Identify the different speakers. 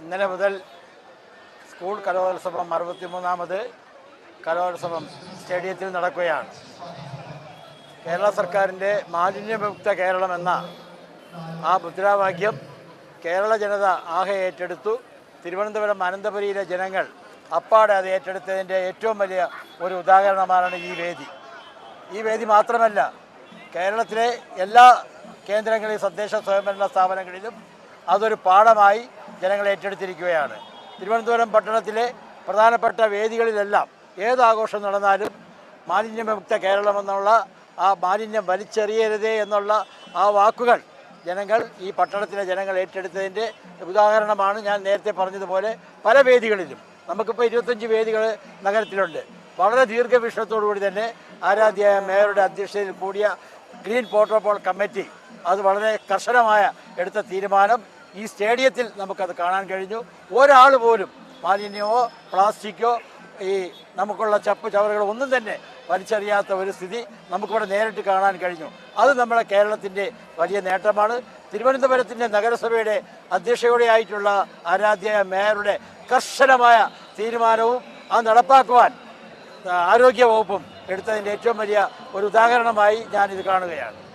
Speaker 1: ഇന്നലെ മുതൽ സ്കൂൾ കലോത്സവം അറുപത്തിമൂന്നാമത് കലോത്സവം സ്റ്റേഡിയത്തിൽ നടക്കുകയാണ്. കേരള സർക്കാരിന്റെ മാലിന്യമുക്ത കേരളം എന്ന ആ മുദ്രാവാക്യം കേരള ജനത ആകെ ഏറ്റെടുത്തു. തിരുവനന്തപുരം അനന്തപുരിയിലെ ജനങ്ങൾ അപ്പാടെ അത് ഏറ്റെടുത്തതിന്റെ ഏറ്റവും വലിയ ഒരു ഉദാഹരണമാണ് ഈ വേദി. ഈ വേദി മാത്രമല്ല കേരളത്തിലെ എല്ലാ കേന്ദ്രങ്ങളിലും തദ്ദേശ സ്വയംഭരണ സ്ഥാപനങ്ങളിലും അതൊരു പാഠമായി ജനങ്ങൾ ഏറ്റെടുത്തിരിക്കുകയാണ്. തിരുവനന്തപുരം പട്ടണത്തിലെ പ്രധാനപ്പെട്ട വേദികളിലെല്ലാം ഏത് ആഘോഷം നടന്നാലും മാലിന്യമുക്ത കേരളം എന്നുള്ള ആ മാലിന്യം വലിച്ചെറിയരുതേ എന്നുള്ള ആ വാക്കുകൾ ജനങ്ങൾ ഈ പട്ടണത്തിലെ ജനങ്ങൾ ഏറ്റെടുത്തതിന്റെ ഉദാഹരണമാണ് ഞാൻ നേരത്തെ പറഞ്ഞതുപോലെ പല വേദികളിലും. നമുക്കിപ്പോൾ ഇരുപത്തഞ്ച് വേദികൾ നഗരത്തിലുണ്ട്. വളരെ ദീർഘവീക്ഷണത്തോടുകൂടി തന്നെ ആരാധ്യായ മേയറുടെ അധ്യക്ഷതയിൽ കൂടിയ ഗ്രീൻ പ്രോട്ടോകോൾ കമ്മിറ്റി അത് വളരെ കർശനമായ എടുത്ത തീരുമാനം. ഈ സ്റ്റേഡിയത്തിൽ നമുക്കത് കാണാൻ കഴിഞ്ഞു. ഒരാൾ പോലും മാലിന്യമോ പ്ലാസ്റ്റിക്കോ ഈ നമുക്കുള്ള ചപ്പ് ചവറുകൾ ഒന്നും തന്നെ വലിച്ചെറിയാത്ത ഒരു സ്ഥിതി നമുക്കിവിടെ നേരിട്ട് കാണാൻ കഴിഞ്ഞു. അത് നമ്മുടെ കേരളത്തിന്റെ വലിയ നേട്ടമാണ്. തിരുവനന്തപുരത്തിന്റെ നഗരസഭയുടെ അധ്യക്ഷയോടെ ആയിട്ടുള്ള ആരാധ്യ മേയറുടെ കർശനമായ തീരുമാനവും അത് നടപ്പാക്കുവാൻ ആരോഗ്യ വകുപ്പും എടുത്തതിന്റെ ഏറ്റവും വലിയ ഒരു ഉദാഹരണമായി ഞാനിത് കാണുകയാണ്.